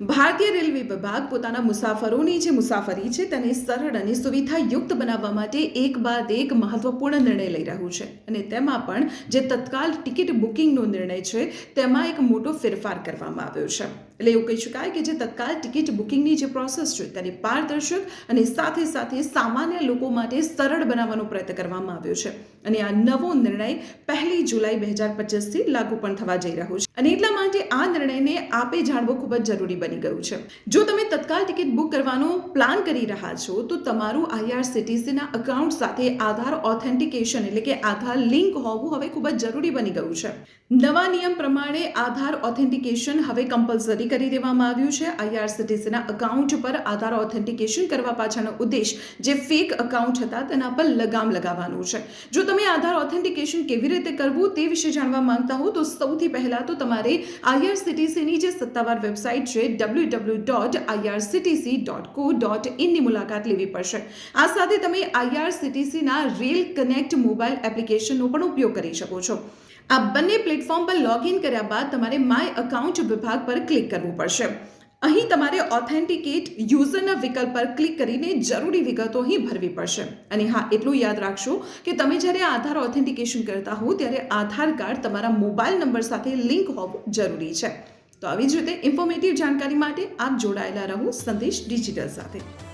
ભારતીય રેલવે વિભાગ પોતાના મુસાફરોની જે મુસાફરી છે તેને સરળ અને સુવિધાયુક્ત બનાવવા માટે એક બાદ એક મહત્વપૂર્ણ નિર્ણય લઈ રહ્યું છે. અને તેમાં પણ જે તત્કાલ ટિકિટ બુકિંગનો નિર્ણય છે, તેમાં એક મોટો ફેરફાર કરવામાં આવ્યો છે. એટલે એવું કહી શકાય કે જે તત્કાલ ટિકિટ બુકિંગની જે પ્રોસેસ છે, તેને પારદર્શક અને સાથે સાથે સામાન્ય લોકો માટે સરળ બનાવવાનો પ્રયત્ન કરવામાં આવ્યો છે. અને આ નવો નિર્ણય પહેલી જુલાઈ બે હજાર પચીસથી લાગુ પણ થવા જઈ રહ્યો છે. અને એટલા માટે આ નિર્ણયને આપે જાણવો ખૂબ જ જરૂરી બની ગયું છે. જો તમે તત્કાલ ટિકિટ બુક કરવાનો પ્લાન કરી રહ્યા છો, તો તમારું આઈઆરસીટીસીના અકાઉન્ટ સાથે આધાર ઓથેન્ટિકેશન એટલે કે આધાર લિંક હોવું હવે ખૂબ જ જરૂરી બની ગયું છે. નવા નિયમ પ્રમાણે આધાર ઓથેન્ટિકેશન હવે કમ્પલસરી કરી દેવામાં આવ્યું છે. આઈઆરસીટીસીના અકાઉન્ટ પર આધાર ઓથેન્ટિકેશન કરવા પાછળનો ઉદ્દેશ જે ફેક અકાઉન્ટ હતા તેના પર લગામ લગાવવાનું છે. જો તમે આધાર ઓથેન્ટિકેશન કેવી રીતે કરવું તે વિશે જાણવા માંગતા હો, તો સૌથી પહેલાં તો તમારે આઈઆરસીટીસીની જે સત્તાવાર વેબસાઇટ છે W W dot IRCTC dot co dot ઇનની મુલાકાત લેવી પડશે. આ સાથે તમે આઈઆરસીટીસીના રેલ કનેક્ટ મોબાઈલ એપ્લિકેશનનો પણ ઉપયોગ કરી શકો છો. આ બંને પ્લેટફોર્મ પર લોગિન કર્યા બાદ તમારે માય અકાઉન્ટ વિભાગ પર ક્લિક કરવું પડશે. અહીં તમારે ઓથેન્ટિકેટ યુઝરના વિકલ્પ પર ક્લિક કરીને જરૂરી વિગતો અહીં ભરવી પડશે. અને હા, એટલું યાદ રાખશો કે તમે જ્યારે આધાર ઓથેન્ટિકેશન કરતા હો ત્યારે આધાર કાર્ડ તમારા મોબાઈલ નંબર સાથે લિંક હોવું જરૂરી છે. તો આવી જ રીતે ઇન્ફોર્મેટિવ જાણકારી માટે આપ જોડાયેલા રહો સંદેશ ડિજિટલ સાથે.